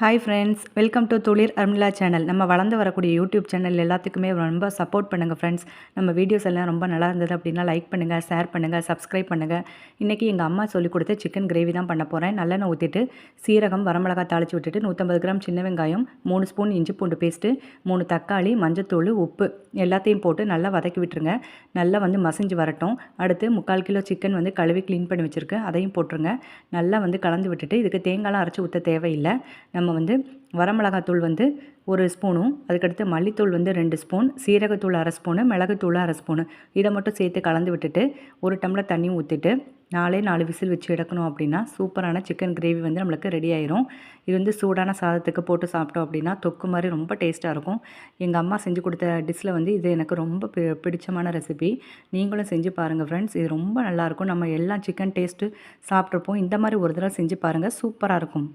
Hi friends welcome to Thulir Armila channel நம்ம வளர்ந்து வரக்கூடிய யூடியூப் சேனல் எல்லாத்துக்குமே ரொம்ப சப்போர்ட் பண்ணுங்கள் ஃப்ரெண்ட்ஸ் நம்ம வீடியோஸ் எல்லாம் ரொம்ப நல்லா இருந்தது அப்படின்னா லைக் பண்ணுங்கள் ஷேர் பண்ணுங்கள் சப்ஸ்கிரைப் பண்ணுங்கள் இன்றைக்கி எங்கள் அம்மா சொல்லி கொடுத்த சிக்கன் கிரேவி தான் பண்ண போகிறேன் நல்லெண்ணெய் ஊற்றிட்டு சீரகம் வரமிளகா தாளித்து விட்டுட்டு நூற்றம்பது கிராம் சின்ன வெங்காயம் மூணு ஸ்பூன் இஞ்சி பூண்டு பேஸ்ட்டு மூணு தக்காளி மஞ்சத்தூள் உப்பு எல்லாத்தையும் போட்டு நல்லா வதக்கி விட்டுருங்க. நல்லா வந்து மசிஞ்சு வரட்டும். அடுத்து முக்கால் கிலோ சிக்கன் வந்து கழுவி க்ளீன் பண்ணி வச்சுருக்கேன். அதையும் போட்டுருங்க. நல்லா வந்து கலந்து விட்டுட்டு இதுக்கு தேங்காய்லாம் அரைச்சி ஊற்ற தேவையில்லை. நம்ம வந்து வரமிளகாத்தூள் வந்து ஒரு ஸ்பூனும் அதுக்கடுத்து மல்லித்தூள் வந்து ரெண்டு ஸ்பூன் சீரகத்தூள் அரை ஸ்பூனு மிளகுத்தூள் அரை ஸ்பூனு. இதை மட்டும் சேர்த்து கலந்து விட்டுட்டு ஒரு டம்ளர் தண்ணி ஊற்றிட்டு நாலே நாலு விசில் வச்சு எடுக்கணும் அப்படின்னா சூப்பரான சிக்கன் கிரேவி வந்து நம்மளுக்கு ரெடி ஆயிரும். இது வந்து சூடான சாதத்துக்கு போட்டு சாப்பிட்டோம் அப்படின்னா தொக்கு மாதிரி ரொம்ப டேஸ்ட்டாக இருக்கும். எங்கள் அம்மா செஞ்சு கொடுத்த டிஷ்ஷில் வந்து இது எனக்கு ரொம்ப பி பிடிச்சமான ரெசிபி. நீங்களும் செஞ்சு பாருங்கள் ஃப்ரெண்ட்ஸ். இது ரொம்ப நல்லாயிருக்கும் நம்ம எல்லா சிக்கன் டேஸ்ட்டு சாப்பிட்ருப்போம் இந்த மாதிரி ஒரு தடவை செஞ்சு பாருங்கள் சூப்பராக இருக்கும்.